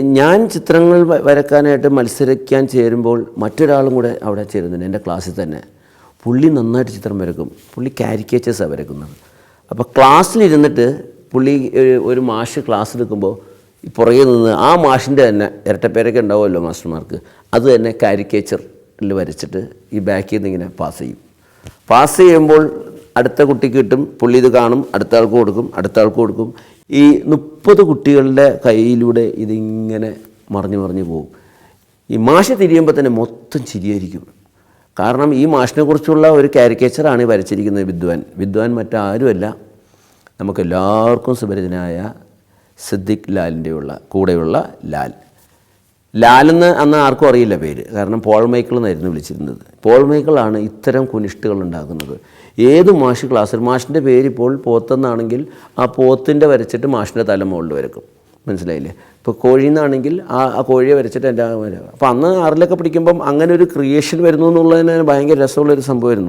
ഞാൻ ചിത്രങ്ങൾ വരക്കാനായിട്ട് മത്സരിക്കാൻ ചേരുമ്പോൾ മറ്റൊരാളും കൂടെ അവിടെ ചേരുന്നുണ്ട് എന്റെ ക്ലാസ്സിൽ തന്നെ. പുള്ളി നന്നായിട്ട് ചിത്രം വരക്കും. പുള്ളി കാരിക്കേച്ചേഴ്സാണ് വരക്കുന്നത്. അപ്പോൾ ക്ലാസ്സിലിരുന്നിട്ട് പുള്ളി ഒരു- ഒരു മാഷ് ക്ലാസ് എടുക്കുമ്പോൾ പുറകെ നിന്ന് ആ മാഷിന്റെ തന്നെ ഇരട്ടപ്പേരൊക്കെ ഉണ്ടാവുമല്ലോ മാസ്റ്റർമാർക്ക്. അത് തന്നെ കാരിക്കേച്ചറിൽ വരച്ചിട്ട് ഈ ബാക്കിൽ നിന്ന് ഇങ്ങനെ പാസ് ചെയ്യും. പാസ് ചെയ്യുമ്പോൾ അടുത്ത കുട്ടിക്ക് കിട്ടും പുള്ളി ഇത് കാണും അടുത്ത ആൾക്ക് കൊടുക്കും അടുത്ത ആൾക്ക് കൊടുക്കും. ഈ മുപ്പത് കുട്ടികളുടെ കയ്യിലൂടെ ഇതിങ്ങനെ മറിഞ്ഞു മറിഞ്ഞു പോകും. ഈ മാഷ് തിരിയുമ്പോൾ തന്നെ മൊത്തം ചിരിയായിരിക്കും. കാരണം ഈ മാഷിനെ കുറിച്ചുള്ള ഒരു കാരിക്കേച്ചറാണ് ഈ വരച്ചിരിക്കുന്നത് വിദ്വാൻ. വിദ്വാൻ മറ്റാരുമല്ല. നമുക്കെല്ലാവർക്കും സുപരിചിതനായ സിദ്ദിഖ് ലാലിന്റെയുള്ള കൂടെയുള്ള ലാൽ. ലാലെന്ന് അന്ന് ആർക്കും അറിയില്ല പേര്. കാരണം പോൾ മൈക്കിൾ എന്നായിരുന്നു വിളിച്ചിരുന്നത്. പോൾ മൈക്കിളാണ് ഇത്തരം കുനിഷ്ടുകൾ ഉണ്ടാക്കുന്നത്. ഏത് മാഷ് ക്ലാസ്സിൽ മാഷിന്റെ പേര് ഇപ്പോൾ പോത്തെന്നാണെങ്കിൽ ആ പോത്തിന്റെ വരച്ചിട്ട് മാഷിന്റെ തല മുകളിൽ വരക്കും. മനസ്സിലായില്ലേ? ഇപ്പോൾ കോഴി എന്നാണെങ്കിൽ ആ ആ കോഴിയെ വരച്ചിട്ട് എന്റെ അപ്പോൾ അന്ന് ആറിലൊക്കെ പിടിക്കുമ്പം അങ്ങനെ ഒരു ക്രിയേഷൻ വരുന്നു എന്നുള്ളതിന് ഭയങ്കര രസമുള്ളൊരു സംഭവമായിരുന്നു.